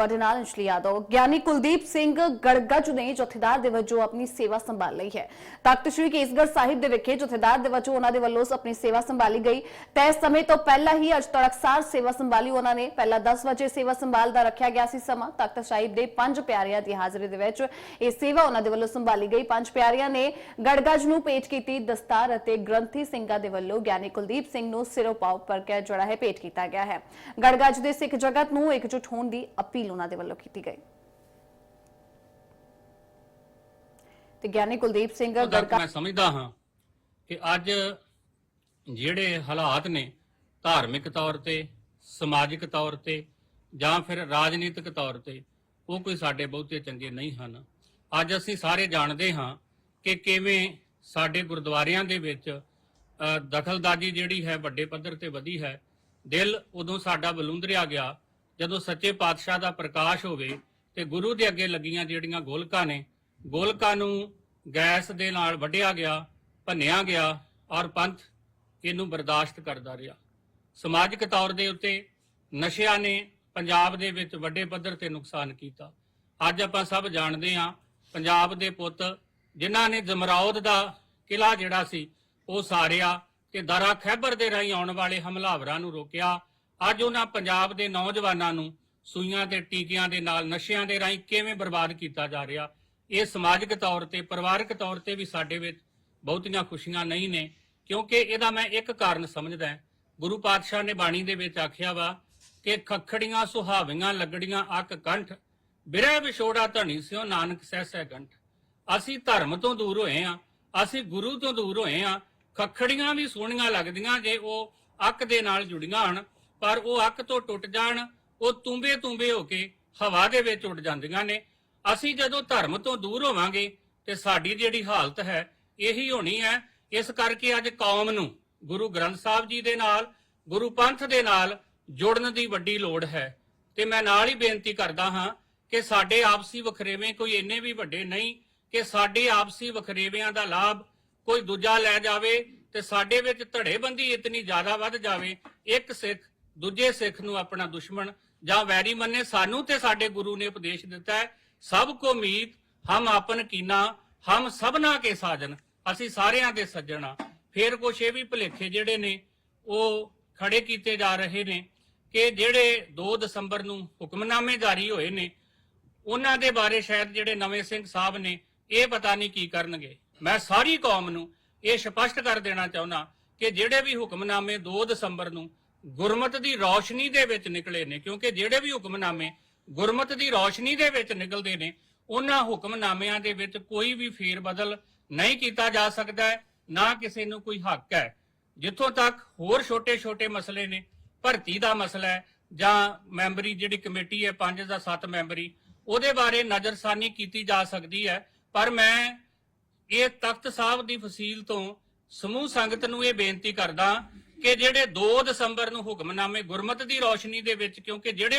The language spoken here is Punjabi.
ਤੁਹਾਡੇ ਨਾਲ ਅੰਸ਼ਲੀ ਯਾਦਵ। ਗਿਆਨੀ ਕੁਲਦੀਪ ਸਿੰਘ ਗੜਗੜ ਨੇ ਜਥੇਦਾਰ ਦੇ ਵਜੋਂ ਆਪਣੀ ਸੇਵਾ ਸੰਭਾਲ ਲਈ ਹੈ। ਤਖਤ ਸ੍ਰੀ ਕੇਸਗੜ੍ਹ ਸਾਹਿਬ ਦੇ ਵਿਖੇ ਜਥੇਦਾਰ ਦੇ ਵਜੋਂ ਉਹਨਾਂ ਦੇ ਵੱਲੋਂ ਆਪਣੀ ਸੇਵਾ ਸੰਭਾਲੀ ਗਈ। ਤੈਅ ਸਮੇਂ ਤੋਂ ਪਹਿਲਾਂ ਹੀ ਅੱਜ ਤੜਕਸਾਰ ਸੇਵਾ ਸੰਭਾਲੀ ਉਹਨਾਂ ਨੇ। ਪਹਿਲਾਂ 10 ਵਜੇ ਸੇਵਾ ਸੰਭਾਲ ਦਾ ਰੱਖਿਆ ਗਿਆ ਸੀ ਸਮਾਂ। ਤਖਤ ਸਾਹਿਬ ਦੇ ਪੰਜ ਪਿਆਰਿਆਂ ਦੀ ਹਾਜ਼ਰੀ ਦੇ ਵਿੱਚ ਇਹ ਸੇਵਾ ਉਹਨਾਂ ਦੇ ਵੱਲੋਂ ਸੰਭਾਲੀ ਗਈ। ਪੰਜ ਪਿਆਰਿਆਂ ਨੇ ਗੜਗੜ ਨੂੰ ਭੇਟ ਕੀਤੀ। ਦਸਤਾਰ ਅਤੇ ਗ੍ਰੰਥੀ ਸਿੰਘਾਂ ਦੇ ਵੱਲੋਂ ਗਿਆਨੀ ਕੁਲਦੀਪ ਸਿੰਘ ਨੂੰ ਸਿਰੋਂ ਪਾਉ ਪਰ ਕੇ ਜਿਹੜਾ ਹੈ, ਭੇਟ ਕੀਤਾ ਗਿਆ ਹੈ। ਗੜਗੜ ਦੇ ਸਿੱਖ ਜਗਤ ਨੂੰ ਇਕਜੁੱਟ ਹੋਣ ਦੀ ਅਪੀਲ ਉਹਨਾਂ ਦੇ ਵੱਲੋਂ ਕੀਤੀ ਗਈ। ਤੇ ਗਿਆਨੀ ਕੁਲਦੀਪ ਸਿੰਘ ਗੜਗੜ ਮੈਂ ਸਮਝਦਾ ਹਾਂ ਕਿ ਅੱਜ ਜਿਹੜੇ ਹਾਲਾਤ ਨੇ ਧਾਰਮਿਕ ਤੌਰ ਤੇ ਸਮਾਜਿਕ ਤੌਰ ਤੇ ਜਾਂ ਫਿਰ ਰਾਜਨੀਤਿਕ ਤੌਰ ਤੇ ਉਹ ਕੋਈ ਸਾਡੇ ਬਹੁਤੇ ਚੰਗੇ ਨਹੀਂ ਹਨ। ਅੱਜ ਅਸੀਂ ਸਾਰੇ ਜਾਣਦੇ ਹਾਂ ਕਿ ਕਿਵੇਂ ਸਾਡੇ ਗੁਰਦੁਆਰਿਆਂ ਦੇ ਵਿੱਚ ਦਖਲਦਾਜੀ ਜਿਹੜੀ ਹੈ ਵੱਡੇ ਪੱਧਰ ਤੇ ਵਧੀ ਹੈ ਦਿਲ ਉਦੋਂ ਸਾਡਾ ਬਲੁੰਦਰਿਆ ਗਿਆ ਜਦੋਂ ਸੱਚੇ ਪਾਤਸ਼ਾਹ ਦਾ ਪ੍ਰਕਾਸ਼ ਹੋਵੇ ਤੇ ਗੁਰੂ ਦੇ ਅੱਗੇ ਲੱਗੀਆਂ ਜਿਹੜੀਆਂ ਗੋਲਕਾਂ ਨੇ, ਗੋਲਕਾਂ ਨੂੰ ਗੈਸ ਦੇ ਨਾਲ ਵੱਢਿਆ ਗਿਆ, ਭੰਨਿਆ ਗਿਆ ਔਰ ਪੰਥ ਇਹਨੂੰ ਬਰਦਾਸ਼ਤ ਕਰਦਾ ਰਿਹਾ। ਸਮਾਜਿਕ ਤੌਰ ਦੇ ਉੱਤੇ ਨਸ਼ਿਆਂ ਨੇ ਪੰਜਾਬ ਦੇ ਵਿੱਚ ਵੱਡੇ ਪੱਧਰ ਤੇ ਨੁਕਸਾਨ ਕੀਤਾ। ਅੱਜ ਆਪਾਂ ਸਭ ਜਾਣਦੇ ਹਾਂ, ਪੰਜਾਬ ਦੇ ਪੁੱਤ ਜਿਨ੍ਹਾਂ ਨੇ ਜਮਰੌਦ ਦਾ ਕਿਲਾ ਜਿਹੜਾ ਸੀ, ਉਹ ਸਾਰਿਆ ਤੇ ਦਰਾ ਖੈਬਰ ਦੇ ਰਾਹੀਂ ਆਉਣ ਵਾਲੇ ਹਮਲਾਵਰਾਂ ਨੂੰ ਰੋਕਿਆ ਅੱਜ ਉਹਨਾਂ ਪੰਜਾਬ ਦੇ ਨੌਜਵਾਨਾਂ ਨੂੰ ਸੂਈਆਂ ਤੇ ਟੀਕਿਆਂ ਦੇ ਨਾਲ ਨਸ਼ਿਆਂ ਦੇ ਰਾਹੀਂ ਕਿਵੇਂ ਬਰਬਾਦ ਕੀਤਾ ਜਾ ਰਿਹਾ, ਇਹ ਸਮਾਜਿਕ ਤੌਰ ਤੇ, ਪਰਿਵਾਰਕ ਤੌਰ ਤੇ ਵੀ ਸਾਡੇ ਵਿੱਚ ਬਹੁਤੀਆਂ ਖੁਸ਼ੀਆਂ ਨਹੀਂ ਨੇ, ਕਿਉਂਕਿ ਇਹਦਾ ਮੈਂ ਇੱਕ ਕਾਰਨ ਸਮਝਦਾ ਗੁਰੂ ਪਾਤਸ਼ਾਹ ਨੇ ਬਾਣੀ ਦੇ ਵਿੱਚ ਆਖਿਆ ਵਾ ਕਿ ਖਖੜੀਆਂ ਸੁਹਾਵੀਆਂ, ਲੱਗੜੀਆਂ ਅੱਕ ਕੰਠ, ਬਿਰਹਿ ਵਿਛੋੜਾ ਧਣੀ ਸਿਓ ਨਾਨਕ ਸਹਿਸੈ ਕੰਠ। ਅਸੀਂ ਧਰਮ ਤੋਂ ਦੂਰ ਹੋਏ ਆ ਅਸੀਂ ਗੁਰੂ ਤੋਂ ਦੂਰ ਹੋਏ ਆ ਖਖੜੀਆਂ ਵੀ ਸੋਹਣੀਆਂ ਲੱਗਦੀਆਂ ਜੇ ਉਹ ਅੱਕ ਦੇ ਨਾਲ ਜੁੜੀਆਂ ਹਨ ਪਰ ਉਹ ਅੱਕ ਤੋਂ ਟੁੱਟ ਜਾਣ, ਉਹ ਤੁੰਬੇ ਤੁੰਬੇ ਹੋ ਕੇ ਹਵਾ ਦੇ ਵਿੱਚ ਉੱਡ ਜਾਂਦੀਆਂ ਨੇ। ਅਸੀਂ ਜਦੋਂ ਧਰਮ ਤੋਂ ਦੂਰ ਹੋਵਾਂਗੇ ਤੇ ਸਾਡੀ ਜਿਹੜੀ ਹਾਲਤ ਹੈ, ਇਹੀ ਹੋਣੀ ਹੈ। ਇਸ ਕਰਕੇ ਅੱਜ ਕੌਮ ਨੂੰ ਗੁਰੂ ਗ੍ਰੰਥ ਸਾਹਿਬ ਜੀ ਦੇ ਨਾਲ, ਗੁਰੂ ਪੰਥ ਦੇ ਨਾਲ ਜੁੜਨ ਦੀ ਵੱਡੀ ਲੋੜ ਹੈ। ਤੇ ਮੈਂ ਨਾਲ ਹੀ ਬੇਨਤੀ ਕਰਦਾ ਹਾਂ ਕਿ ਸਾਡੇ ਆਪਸੀ ਵਖਰੇਵੇਂ ਕੋਈ ਇੰਨੇ ਵੀ ਵੱਡੇ ਨਹੀਂ ਕਿ ਸਾਡੇ ਆਪਸੀ ਵਖਰੇਵਿਆਂ ਦਾ ਲਾਭ ਕੋਈ ਦੂਜਾ ਲੈ ਜਾਵੇ ਤੇ ਸਾਡੇ ਵਿੱਚ ਧੜੇਬੰਦੀ ਇਤਨੀ ਜ਼ਿਆਦਾ ਵੱਧ ਜਾਵੇ, ਇੱਕ ਸਿੱਖ ਦੂਜੇ ਸਿੱਖ ਨੂੰ ਆਪਣਾ ਦੁਸ਼ਮਣ ਜਾਂ ਵੈਰੀ ਮੰਨੇ, ਸਾਨੂੰ ਤੇ ਸਾਡੇ ਗੁਰੂ ਨੇ ਉਪਦੇਸ਼ ਦਿੱਤਾ ਹੈ, ਸਭ ਕੋ ਮੀਤ, ਹਮ ਆਪਨ ਕੀਨਾ, ਹਮ ਸਭਨਾ ਕੇ ਸਾਜਨ, ਅਸੀਂ ਸਾਰਿਆਂ ਦੇ ਸੱਜਣਾ ਫੇਰ ਕੁਛ ਇਹ ਵੀ ਭੁਲੇਖੇ ਜਿਹੜੇ ਨੇ, ਉਹ ਖੜੇ ਕੀਤੇ ਜਾ ਰਹੇ ਨੇ ਕਿ ਜਿਹੜੇ 2 ਦਸੰਬਰ ਨੂੰ ਹੁਕਮਨਾਮੇ ਜਾਰੀ ਹੋਏ ਨੇ, ਉਹਨਾਂ ਦੇ ਬਾਰੇ ਸ਼ਾਇਦ ਜਿਹੜੇ ਨਵੇਂ ਸਿੰਘ ਸਾਹਿਬ ਨੇ, ਇਹ ਪਤਾ ਨਹੀਂ ਕੀ ਕਰਨਗੇ। ਮੈਂ ਸਾਰੀ ਕੌਮ ਨੂੰ ਇਹ ਸਪਸ਼ਟ ਕਰ ਦੇਣਾ ਚਾਹੁੰਦਾ ਕਿ ਜਿਹੜੇ ਵੀ ਹੁਕਮਨਾਮੇ 2 ਦਸੰਬਰ ਨੂੰ ਗੁਰਮਤ ਦੀ ਰੌਸ਼ਨੀ ਦੇ ਵਿੱਚ ਨਿਕਲੇ ਨੇ, ਕਿਉਂਕਿ ਜਿਹੜੇ ਵੀ ਹੁਕਮਨਾਮੇ ਗੁਰਮਤ ਦੀ ਰੌਸ਼ਨੀ ਦੇ ਵਿੱਚ ਨਿਕਲਦੇ ਨੇ, ਉਹਨਾਂ ਹੁਕਮਨਾਮਿਆਂ ਦੇ ਵਿੱਚ ਕੋਈ ਵੀ ਫੇਰ ਬਦਲ ਨਹੀਂ ਕੀਤਾ ਜਾ ਸਕਦਾ ਨਾ ਕਿਸੇ ਨੂੰ ਕੋਈ ਹੱਕ ਹੈ। ਜਿੱਥੋਂ ਤੱਕ ਹੋਰ ਛੋਟੇ-ਛੋਟੇ ਮਸਲੇ ਨੇ, ਭਰਤੀ ਦਾ ਮਸਲਾ ਹੈ, ਜਾਂ ਮੈਂਬਰੀ ਜਿਹੜੀ ਕਮੇਟੀ ਹੈ 5 ਜਾਂ 7 ਮੈਂਬਰੀ, ਉਹਦੇ ਬਾਰੇ ਨਜ਼ਰਸਾਨੀ ਕੀਤੀ ਜਾ ਸਕਦੀ ਹੈ। ਪਰ ਮੈਂ ਇਹ ਤਖਤ ਸਾਹਿਬ ਦੀ ਫਸੀਲ ਤੋਂ ਸਮੂਹ ਸੰਗਤ ਨੂੰ ਇਹ ਬੇਨਤੀ ਕਰਦਾ ਕਿ ਜਿਹੜੇ 2 ਦਸੰਬਰ ਨੂੰ ਹੁਕਮਨਾਮੇ ਗੁਰਮਤ ਦੀ ਰੋਸ਼ਨੀ ਦੇ ਵਿੱਚ ਕਿਉਂਕਿ ਜਿਹੜੇ